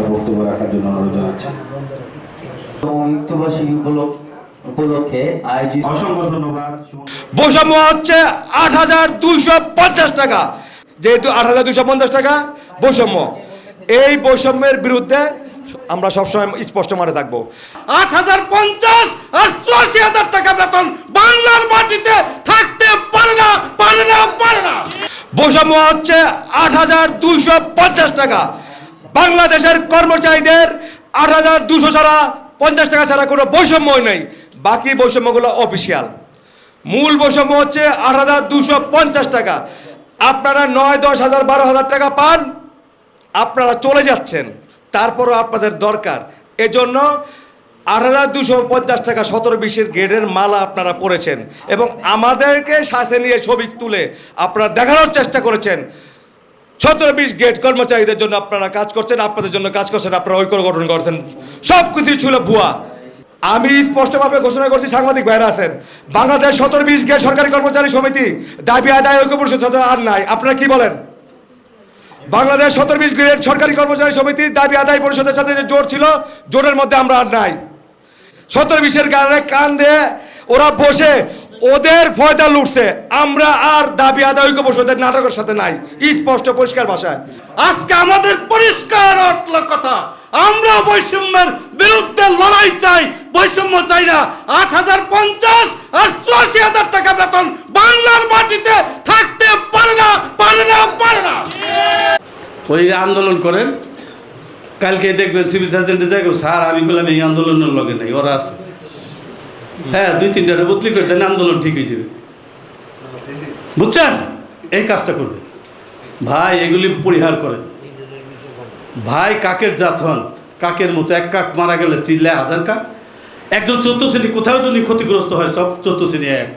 তার বক্তব্য রাখার জন্য অনুরোধ জানাচ্ছি। এবং উপলক্ষে আয়োজিত অসংখ্য ধন্যবাদ বৈষম্য হচ্ছে আট হাজার দুইশো পঞ্চাশ টাকা। যেহেতু আট হাজার দুইশো পঞ্চাশ টাকা বৈষম্য। এই বৈষম্যের বিরুদ্ধে আমরা সবসময় স্পষ্ট মারে থাকব। আট হাজার পঞ্চাশ আর চুরাশি হাজার টাকা বেতন বাংলার মাটিতে থাকতে পারে না পারে না পারে না। বৈষম্য হচ্ছে আট হাজার দুইশো পঞ্চাশ টাকা। বাংলাদেশের কর্মচারীদের আট হাজার দুশো ছাড়া, পঞ্চাশ টাকা ছাড়া কোনো বৈষম্যই নেই। বাকি বৈষম্যগুলো অফিসিয়াল মূল বৈষম্য হচ্ছে আট হাজার দুশো পঞ্চাশ টাকা। আপনারা নয়, দশ হাজার, বারো হাজার টাকা পান, আপনারা চলে যাচ্ছেন। তারপরও আপনাদের দরকার। এজন্য আট হাজার দুশো পঞ্চাশ টাকা সতেরো বিশের গ্রেডের মালা আপনারা পড়েছেন এবং আমাদেরকে সাথে নিয়ে ছবি তুলে আপনারা দেখানোর চেষ্টা করেছেন। সতেরো বিশ গেট কর্মচারীদের জন্য আপনারা কাজ করছেন, আপনাদের জন্য কাজ করছেন, আপনারা ঐক্য গঠন করছেন। সব কিছুই ছিল ভুয়া। আমি স্পষ্টভাবে ঘোষণা করছি, সাংবাদিক ভাইরা আছেন, বাংলাদেশ সতেরো বিশ গেট সরকারি কর্মচারী সমিতি, দাবি আদায় ঐক্য পরিষদ আর নাই। আপনারা কি বলেন? বাংলাদেশ সতেরো বিশ গ্রেড সরকারি কর্মচারী সমিতির দাবি আদায় পরিষদের সাথে যে জোট ছিল, জোটের মধ্যে আমরা আর নাই। সতেরো বিশের কারণে কান দিয়ে ওরা বসে ওদের ফয়দা লুটছে। আমরা আর দাবি আদায় ঐক্য পরিষদের নাটকের সাথে নাই। স্পষ্ট পরিষ্কার ভাষায়। আজকে আমাদের পরিষ্কার অটল কথা। আমরা বৈষম্যের বিরুদ্ধে লড়াই চাই। বৈষম্য চাই না। আট হাজার পঞ্চাশ আর চুরাশি হাজার টাকা বেতন বাংলার মাটিতে থাকতে পারে না পারে না পারে না। ওই আন্দোলন করেন। কালকে দেখবেন সিভিল সার্জেন্টে যাই স্যার আমি বললাম এই আন্দোলনের লগে নাই ওরা আছে। হ্যাঁ দুই, তিনটা বদলি করে দেন, আন্দোলন ঠিক হয়ে যাবে। বুঝছেন? এই কাজটা করবে। ভাই, এগুলি পরিহার করেন। ভাই, কাকের জাত হন? কাকের মতো এক কাক মারা গেলে চিল্লায় হাজার কাক। একজন চতুর্থ শ্রেণি কোথাও যদি ক্ষতিগ্রস্ত হয়, সব চতুর্থ শ্রেণি এক।